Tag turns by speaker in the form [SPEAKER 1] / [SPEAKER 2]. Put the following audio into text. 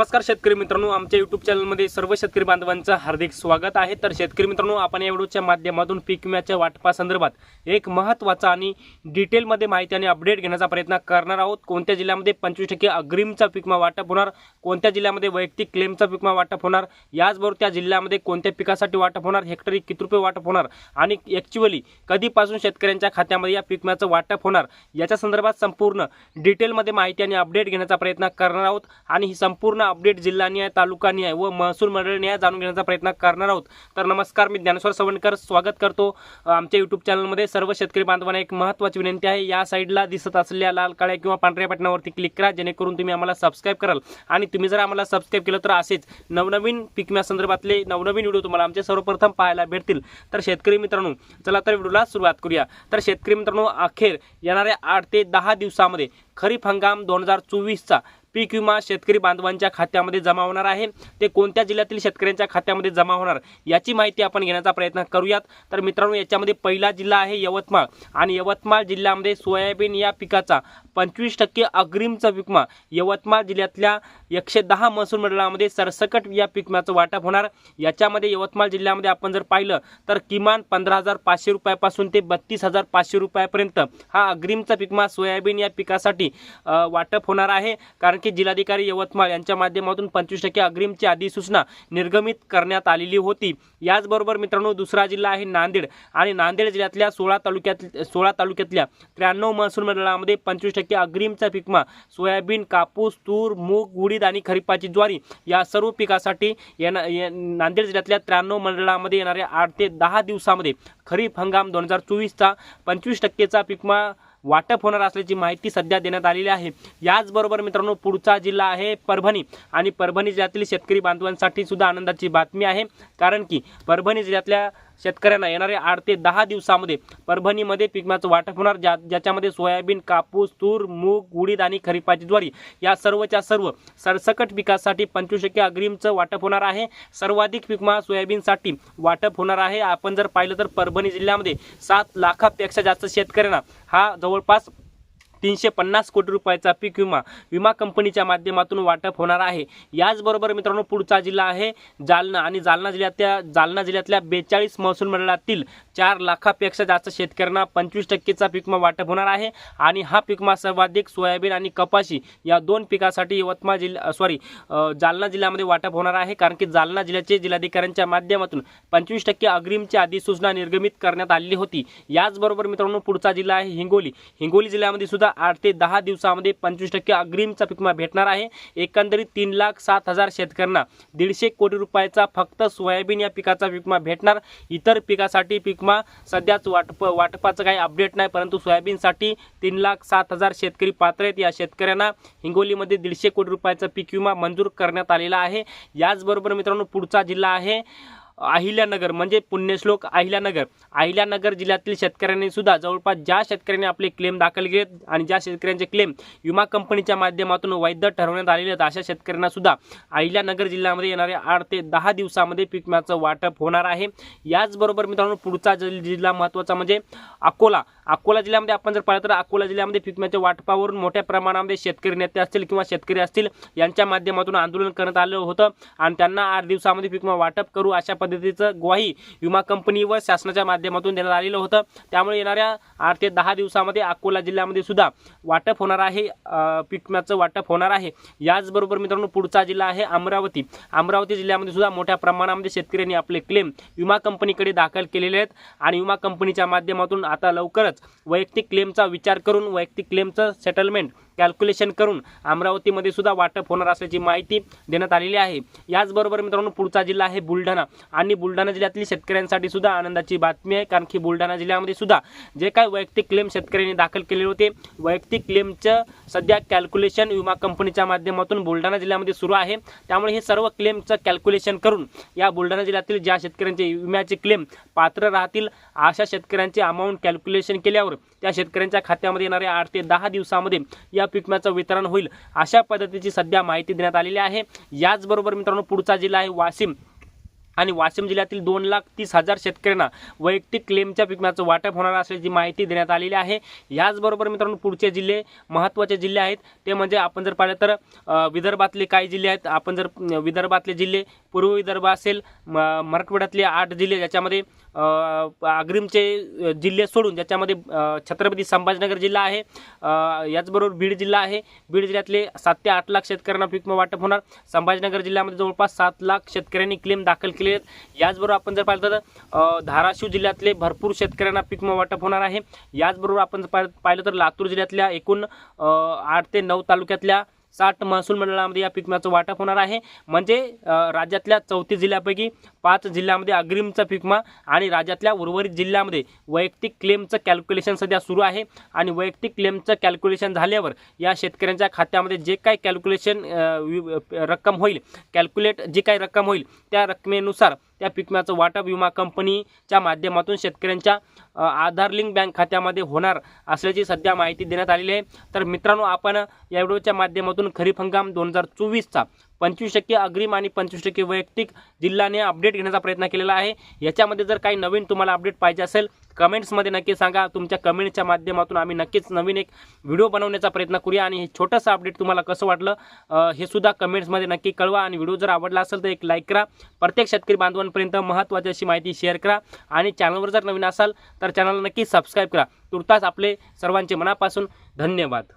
[SPEAKER 1] नमस्कार शेतकरी मित्रांनो आमच्या युट्यूब चॅनलमध्ये सर्व शेतकरी बांधवांचं हार्दिक स्वागत आहे. तर शेतकरी मित्रांनो आपण या व्हिडिओच्या माध्यमातून पीक विम्याच्या वाटपासंदर्भात एक महत्त्वाचा आणि डिटेलमध्ये माहिती आणि अपडेट घेण्याचा प्रयत्न करणार आहोत. कोणत्या जिल्ह्यामध्ये पंचवीस टक्के अग्रिमचा पीक वाटप होणार? कोणत्या जिल्ह्यामध्ये वैयक्तिक क्लेमचा पीक वाटप होणार? याचबरोबर त्या जिल्ह्यामध्ये कोणत्या पिकासाठी वाटप होणार? हेक्टरी किती रुपये वाटप होणार? आणि ॲक्च्युअली कधीपासून शेतकऱ्यांच्या खात्यामध्ये या पीक वाटप होणार? याच्या संदर्भात संपूर्ण डिटेलमध्ये माहिती आणि अपडेट घेण्याचा प्रयत्न करणार आहोत. आणि ही संपूर्ण अपडेट जिल्हानिहाय तालुकानिहाय व महसूल मंडळनिहाय जाणून घेण्याचा प्रयत्न करणार आहोत. तर नमस्कार मी ज्ञानेश्वर सवणकर स्वागत करतो आमच्या यूट्यूब चॅनलमध्ये सर्व शेतकरी बांधवांना एक महत्त्वाची विनंती आहे. या साईडला दिसत असलेल्या लाल काळ्या किंवा पांढऱ्या बटनावरती क्लिक करा जेणेकरून तुम्ही आम्हाला सबस्क्राईब कराल. आणि तुम्ही जर आम्हाला सबस्क्राईब केलं तर असेच नवनवीन पिकम्या संदर्भातले नवनवीन व्हिडिओ तुम्हाला आमचे सर्वप्रथम पाहायला भेटतील. तर शेतकरी मित्रांनो चला तर व्हिडिओला सुरुवात करूया. तर शेतकरी मित्रांनो अखेर येणाऱ्या आठ ते दहा दिवसामध्ये खरीप हंगाम दोन हजार चोवीसचा पीक विमा शेतकरी बांधवांच्या खात्यामध्ये जमा होणार आहे. ते कोणत्या जिल्ह्यातील शेतकऱ्यांच्या खात्यामध्ये जमा होणार याची माहिती आपण घेण्याचा प्रयत्न करूयात. तर मित्रांनो याच्यामध्ये पहिला जिल्हा आहे यवतमाळ आणि यवतमाळ जिल्ह्यामध्ये सोयाबीन या पिकाचा पंचवीस टक्के अग्रिमचा विकमा यवतमाळ जिल्ह्यातल्या एकशे दहा महसूल मंडळामध्ये सरसकट या पिकमाचं वाटप होणार. याच्यामध्ये यवतमाळ जिल्ह्यामध्ये आपण जर पाहिलं तर किमान पंधरा हजार पाचशे रुपयापासून ते बत्तीस हजार पाचशे रुपयापर्यंत हा अग्रिमचा पीक सोयाबीन या पिकासाठी वाटप होणार आहे. कारण की जिल्हाधिकारी यवतमाळ यांच्या माध्यमातून पंचवीस टक्के अग्रिमची अधिसूचना निर्गमित करण्यात आलेली होती. याचबरोबर मित्रांनो दुसरा जिल्हा आहे नांदेड आणि नांदेड जिल्ह्यातल्या सोळा तालुक्यात सोळा तालुक्यातल्या त्र्याण्णव महसूल मंडळामध्ये पंचवीस टक्के अग्रिमचा पिकमा सोयाबीन कापूस तूर मूग उडीद आणि खरीपाची ज्वारी या सर्व पिकासाठी येणा ये- नांदेड जिल्ह्यातल्या त्र्याण्णव मंडळामध्ये येणाऱ्या आठ ते दहा दिवसामध्ये खरीप हंगाम दोन हजार चोवीसचा पंचवीस टक्केचा पिकमा वाटप होणार असल्याची माहिती सध्या देण्यात आलेली आहे. याचबरोबर मित्रांनो पुढचा जिल्हा आहे परभणी. आणि परभणी जिल्ह्यातील शेतकरी बांधवांसाठी सुद्धा आनंदाची बातमी आहे. कारण की परभणी जिल्ह्यातल्या शेतकऱ्यांना येणाऱ्या आठ ते दहा दिवसामध्ये परभणीमध्ये पिकमाचं वाटप होणार ज्या ज्याच्यामध्ये सोयाबीन कापूस तूर मूग उडीद आणि खरीपाची ज्वारी या सर्वच्या सर्व सरसकट पिकासाठी पंचवीस टक्के अग्रिमचं वाटप होणार आहे. सर्वाधिक पिकमा सोयाबीनसाठी वाटप होणार आहे. आपण जर पाहिलं तर परभणी जिल्ह्यामध्ये सात लाखापेक्षा जास्त शेतकऱ्यांना हा जवळपास तीनशे पन्नास कोटी रुपयाचा पीक विमा विमा कंपनीच्या माध्यमातून वाटप होणार आहे. याचबरोबर मित्रांनो पुढचा जिल्हा आहे जालना आणि जालना जिल्ह्यातल्या जालना जिल्ह्यातल्या बेचाळीस महसूल मंडळातील चार लाखापेक्षा जास्त शेतकऱ्यांना पंचवीस टक्केचा पीक विमा वाटप होणार आहे. आणि हा पीक विमा सर्वाधिक सोयाबीन आणि कपाशी या दोन पिकासाठी यवतमाळ जिल्हा सॉरी जालना जिल्ह्यामध्ये वाटप होणार आहे. कारण की जालना जिल्ह्याचे जिल्हाधिकाऱ्यांच्या माध्यमातून पंचवीस टक्के अग्रिमची अधिसूचना निर्गमित करण्यात आलेली होती. याचबरोबर मित्रांनो पुढचा जिल्हा आहे हिंगोली. हिंगोली जिल्ह्यामध्ये सुद्धा आठ ते दहा दिवसामध्ये पंचवीस टक्के अग्रिमचा पीक विमा भेटणार आहे. एकंदरीत तीन लाख सात हजार शेतकऱ्यांना दीडशे कोटी रुपयाचा फक्त सोयाबीन या पिकाचा पीक विमा भेटणार. इतर पिकासाठी पीक विमा सध्याच वाटप वाटपाचं काही अपडेट नाही परंतु सोयाबीनसाठी तीन लाख सात हजार शेतकरी पात्र आहेत. या शेतकऱ्यांना हिंगोलीमध्ये दीडशे कोटी रुपयाचा पीक विमा मंजूर करण्यात आलेला आहे. याचबरोबर मित्रांनो पुढचा जिल्हा आहे. अहिल्यानगर म्हणजे पुण्यश्लोक अहिल्यानगर. अहिल्यानगर जिल्ह्यातील शेतकऱ्यांनी सुद्धा जवळपास ज्या शेतकऱ्यांनी आपले क्लेम दाखल घेत आणि ज्या शेतकऱ्यांचे क्लेम विमा कंपनीच्या माध्यमातून वैध ठरवण्यात आलेले आहेत अशा शेतकऱ्यांना सुद्धा अहिल्यानगर जिल्ह्यामध्ये येणाऱ्या आठ ते दहा दिवसामध्ये पीक विम्याचं वाटप होणार आहे. याचबरोबर मित्रांनो पुढचा जिल्हा महत्त्वाचा म्हणजे अकोला. अकोला जिल्ह्यामध्ये आपण जर पाहिलं तर अकोला जिल्ह्यामध्ये पीक विम्याच्या वाटपावरून मोठ्या प्रमाणामध्ये शेतकरी नेते असतील किंवा शेतकरी असतील यांच्या माध्यमातून आंदोलन करण्यात आलं होतं आणि त्यांना आठ दिवसामध्ये पीक विमा वाटप करू अशा पद्धतीचं ग्वाही विमा कंपनी व शासनाच्या माध्यमातून देण्यात आलेलं होतं. त्यामुळे येणाऱ्या आठ ते दहा दिवसामध्ये अकोला जिल्ह्यामध्ये सुद्धा वाटप होणार आहे. पीक विम्याचं वाटप होणार आहे. याचबरोबर मित्रांनो पुढचा जिल्हा आहे अमरावती. अमरावती जिल्ह्यामध्ये सुद्धा मोठ्या प्रमाणामध्ये शेतकऱ्यांनी आपले क्लेम विमा कंपनीकडे दाखल केलेले आहेत आणि विमा कंपनीच्या माध्यमातून आता लवकरच वैयक्तिक क्लेमचा विचार करून वैयक्तिक क्लेमचं सेटलमेंट कॅल्क्युलेशन करून अमरावतीमध्ये सुद्धा वाटप होणार असल्याची माहिती देण्यात आलेली आहे. याचबरोबर मित्रांनो पुढचा जिल्हा आहे बुलढाणा. आणि बुलढाणा जिल्ह्यातील शेतकऱ्यांसाठी सुद्धा आनंदाची बातमी आहे कारण की बुलढाणा जिल्ह्यामध्ये सुद्धा जे काय वैयक्तिक क्लेम शेतकऱ्यांनी दाखल केलेले होते वैयक्तिक क्लेमचं सध्या कॅल्क्युलेशन विमा कंपनीच्या माध्यमातून बुलढाणा जिल्ह्यामध्ये सुरू आहे. त्यामुळे हे सर्व क्लेमचं कॅल्क्युलेशन करून या बुलढाणा जिल्ह्यातील ज्या शेतकऱ्यांचे विम्याचे क्लेम पात्र राहतील अशा शेतकऱ्यांचे अमाऊंट कॅल्क्युलेशन केल्यावर त्या शेतकऱ्यांच्या खात्यामध्ये येणाऱ्या आठ ते दहा दिवसामध्ये या पीक विम्याचं वितरण होईल अशा पद्धतीची सध्या माहिती देण्यात आलेली आहे. याचबरोबर मित्रांनो पुढचा जिल्हा आहे वाशिम. आणि वाशिम जिल्ह्यातील दोन लाख तीस हजार शेतकऱ्यांना वैयक्तिक क्लेमच्या विम्याचं वाटप होणार असल्याची माहिती देण्यात आलेली आहे. याचबरोबर मित्रांनो पुढचे जिल्हे महत्त्वाचे जिल्हे आहेत. ते म्हणजे आपण जर पाहिलं तर विदर्भातले काही जिल्हे आहेत. आपण जर विदर्भातले जिल्हे पूर्व विदर्भ असेल म- मराठवाड्यातले आठ जिल्हे ज्याच्यामध्ये अग्रिमचे जिल्हे सोडून ज्याच्यामध्ये छत्रपती संभाजीनगर जिल्हा आहे. याचबरोबर बीड जिल्हा आहे. बीड जिल्ह्यातले सात ते आठ लाख शेतकऱ्यांना पीक वाटप होणार. संभाजीनगर जिल्ह्यामध्ये जवळपास सात लाख शेतकऱ्यांनी क्लेम दाखल केले आहेत. याचबरोबर आपण जर पाहिलं तर धाराशिव जिल्ह्यातले भरपूर शेतकऱ्यांना पीक वाटप होणार आहे. याचबरोबर आपण जर पाहिलं पाहिलं तर लातूर जिल्ह्यातल्या एकूण आठ ते नऊ तालुक्यातल्या साठ महसूल मंडळामध्ये या पीक विम्याचं वाटप होणार आहे. म्हणजे राज्यातल्या चौतीस जिल्ह्यापैकी पाच जिल्ह्यामध्ये अग्रिमचा पीक विमा आणि राज्यातल्या उर्वरित जिल्ह्यामध्ये वैयक्तिक क्लेमचं कॅल्क्युलेशन सध्या सुरू आहे. आणि वैयक्तिक क्लेमचं कॅल्क्युलेशन झाल्यावर या शेतकऱ्यांच्या खात्यामध्ये जे काही कॅल्क्युलेशन रक्कम होईल कॅल्क्युलेट जी काही रक्कम होईल त्या रकमेनुसार त्या पिकम्याचं वाटप विमा कंपनीच्या माध्यमातून शेतकऱ्यांच्या आधार लिंक बँक खात्यामध्ये होणार असल्याची सध्या माहिती देण्यात आलेली आहे. तर मित्रांनो आपण या व्हिडिओच्या माध्यमातून खरीप हंगाम दोन हजार चोवीसचा पंचवीस टक्के अग्रिम आणि पंचवीस टक्के वैयक्तिक जिल्ह्याने अपडेट घेण्याचा प्रयत्न केलेला आहे. याच्यामध्ये जर काही नवीन तुम्हाला अपडेट पाहिजे असेल कमेंट्समध्ये नक्की सांगा. तुमच्या कमेंटच्या माध्यमातून आम्ही नक्कीच नवीन एक व्हिडिओ बनवण्याचा प्रयत्न करूया आणि हे छोटंसं अपडेट तुम्हाला कसं वाटलं हे सुद्धा कमेंट्समध्ये नक्की कळवा आणि व्हिडिओ जर आवडला असेल तर एक लाईक करा. प्रत्येक शेतकरी बांधवांपर्यंत महत्त्वाची अशी माहिती शेअर करा आणि चॅनलवर जर नवीन असाल तर चॅनलला नक्की सबस्क्राईब करा. तुर्तास आपले सर्वांचे मनापासून धन्यवाद.